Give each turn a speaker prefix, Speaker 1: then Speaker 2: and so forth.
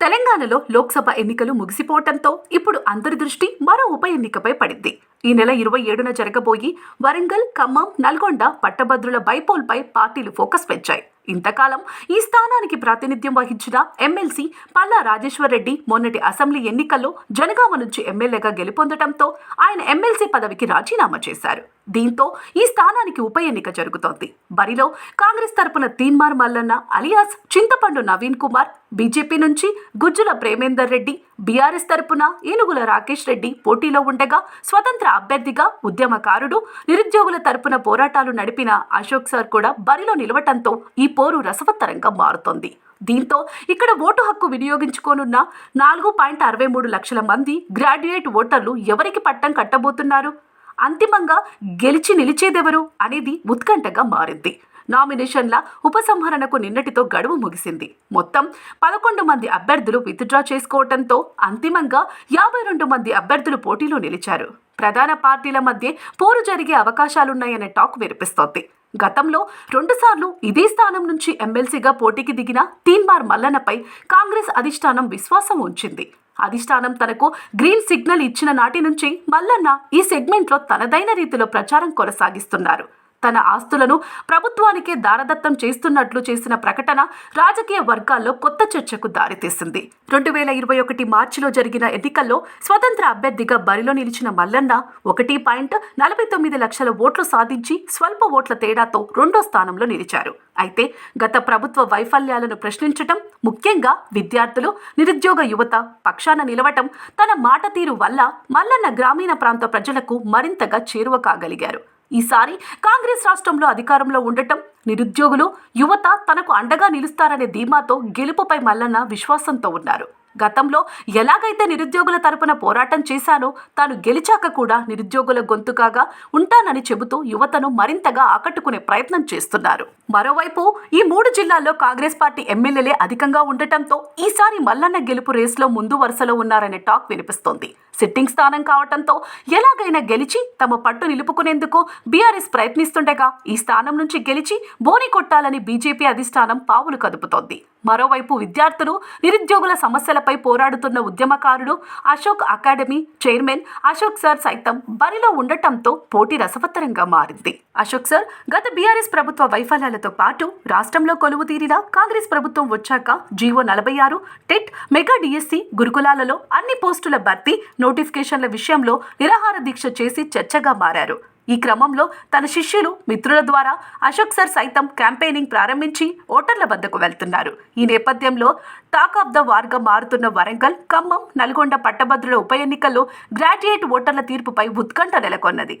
Speaker 1: తెలంగాణలో లోక్సభ ఎన్నికలు ముగిసిపోవటంతో ఇప్పుడు అందరి దృష్టి మరో ఉప ఎన్నికపై పడింది. ఈ నెల ఇరవై ఏడున జరగబోయి వరంగల్ ఖమ్మం నల్గొండ పట్టభద్రుల బైపోల్పై పార్టీలు ఫోకస్ పెంచాయి. ఇంతకాలం ఈ స్థానానికి ప్రాతినిధ్యం వహించిన ఎమ్మెల్సీ పల్లా రాజేశ్వర్ రెడ్డి మొన్నటి అసెంబ్లీ ఎన్నికల్లో జనగామ నుంచి ఎమ్మెల్యేగా గెలుపొందడంతో ఆయన ఎమ్మెల్సీ పదవికి రాజీనామా చేశారు. దీంతో ఈ స్థానానికి ఉప ఎన్నిక జరుగుతోంది. బరిలో కాంగ్రెస్ తరపున తీన్మార్ మల్లన్న అలియాస్ చింతపండు నవీన్ కుమార్ బీజేపీ నుంచి గుజ్జుల ప్రేమేందర్ రెడ్డి బీఆర్ఎస్ తరపున ఏనుగుల రాకేష్ రెడ్డి పోటీలో ఉండగా స్వతంత్ర అభ్యర్థిగా ఉద్యమకారుడు నిరుద్యోగుల తరపున పోరాటాలు నడిపిన అశోక్ సార్ కూడా బరిలో నిలవటంతో ఈ పోరు రసవత్తరంగా మారుతోంది. దీంతో ఇక్కడ ఓటు హక్కు వినియోగించుకోనున్న నాలుగు పాయింట్ అరవై మూడు లక్షల మంది గ్రాడ్యుయేట్ ఓటర్లు ఎవరికి పట్టం కట్టబోతున్నారు? అంతిమంగా గెలిచి నిలిచేదెవరు అనేది ఉత్కంఠగా మారింది. నామినేషన్ల ఉపసంహరణకు నిన్నటితో గడువు ముగిసింది. మొత్తం పదకొండు మంది అభ్యర్థులు విత్డ్రా చేసుకోవడంతో అంతిమంగా యాభై రెండు మంది అభ్యర్థులు పోటీలో నిలిచారు. ప్రధాన పార్టీల మధ్య పోరు జరిగే అవకాశాలున్నాయనే టాక్ వినిపిస్తోంది. గతంలో రెండుసార్లు ఇదే స్థానం నుంచి ఎమ్మెల్సీగా పోటీకి దిగిన తీన్మార్ మల్లన్నపై కాంగ్రెస్ అధిష్టానం విశ్వాసం ఉంచింది. అధిష్టానం తనకు గ్రీన్ సిగ్నల్ ఇచ్చిన నాటి నుంచి మల్లన్న ఈ సెగ్మెంట్లో తనదైన రీతిలో ప్రచారం కొనసాగిస్తున్నారు. తన ఆస్తులను ప్రభుత్వానికే దారదత్తం చేస్తున్నట్లు చేసిన ప్రకటన రాజకీయ వర్గాల్లో కొత్త చర్చకు దారితీసింది. రెండు వేల ఇరవై ఒకటి మార్చిలో జరిగిన ఎన్నికల్లో స్వతంత్ర అభ్యర్థిగా బరిలో నిలిచిన మల్లన్న ఒకటి పాయింట్ నలభై తొమ్మిది లక్షల ఓట్లు సాధించి స్వల్ప ఓట్ల తేడాతో రెండో స్థానంలో నిలిచారు. అయితే గత ప్రభుత్వ వైఫల్యాలను ప్రశ్నించటం ముఖ్యంగా విద్యార్థులు నిరుద్యోగ యువత పక్షాన నిలవటం తన మాట తీరు వల్ల మల్లన్న గ్రామీణ ప్రాంత ప్రజలకు మరింతగా చేరువ కాగలిగారు ఈసారి కాంగ్రెస్ రాష్ట్రంలో అధికారంలో ఉండటం నిరుద్యోగులు యువత తనకు అండగా నిలుస్తారనే ధీమాతో గెలుపుపై మల్లన్న విశ్వాసంతో ఉన్నారు. గతంలో ఎలాగైతే నిరుద్యోగుల తరపున పోరాటం చేశానో తాను గెలిచాక కూడా నిరుద్యోగుల గొంతుకాగా ఉంటానని చెబుతూ యువతను మరింతగా ఆకట్టుకునే ప్రయత్నం చేస్తున్నారు. మరోవైపు ఈ మూడు జిల్లాల్లో కాంగ్రెస్ పార్టీ ఎమ్మెల్యేలే అధికంగా ఉండటంతో ఈసారి మల్లన్న గెలుపు రేసులో ముందు వరుసలో ఉన్నారనే టాక్ వినిపిస్తోంది. సిట్టింగ్ స్థానం కావటంతో ఎలాగైనా గెలిచి తమ పట్టు నిలుపుకునేందుకు బీఆర్ఎస్ ప్రయత్నిస్తుండగా ఈ స్థానం నుంచి గెలిచి బోని కొట్టాలని బీజేపీ అధిష్టానం పావులు కదుపుతోంది. మరోవైపు విద్యార్థులు నిరుద్యోగుల సమస్యలపై పోరాడుతున్న ఉద్యమకారుడు Ashok academy chairman Ashok sir సైతం బరిలో ఉండటంతో పోటీ రసవత్తరంగా మారింది. అశోక్ సార్ గత బీఆర్ఎస్ ప్రభుత్వ వైఫల్యాలతో పాటు రాష్ట్రంలో కొలువు తీరిన కాంగ్రెస్ ప్రభుత్వం వచ్చాక జీవో నలభై ఆరు టెట్ మెగా డిఎస్సి గురుకులాలలో అన్ని పోస్టుల భర్తీ నోటిఫికేషన్ల విషయంలో నిరాహార దీక్ష చేసి చర్చగా మారారు. ఈ క్రమంలో తన శిష్యులు మిత్రుల ద్వారా అశోక్ సార్ సైతం క్యాంపెయినింగ్ ప్రారంభించి ఓటర్ల వద్దకు వెళ్తున్నారు. ఈ నేపథ్యంలో టాక్ ఆఫ్ ద వార్గా మారుతున్న వరంగల్ ఖమ్మం నల్గొండ పట్టభద్రుల ఉప ఎన్నికల్లో గ్రాడ్యుయేట్ ఓటర్ల తీర్పుపై ఉత్కంఠ నెలకొన్నది.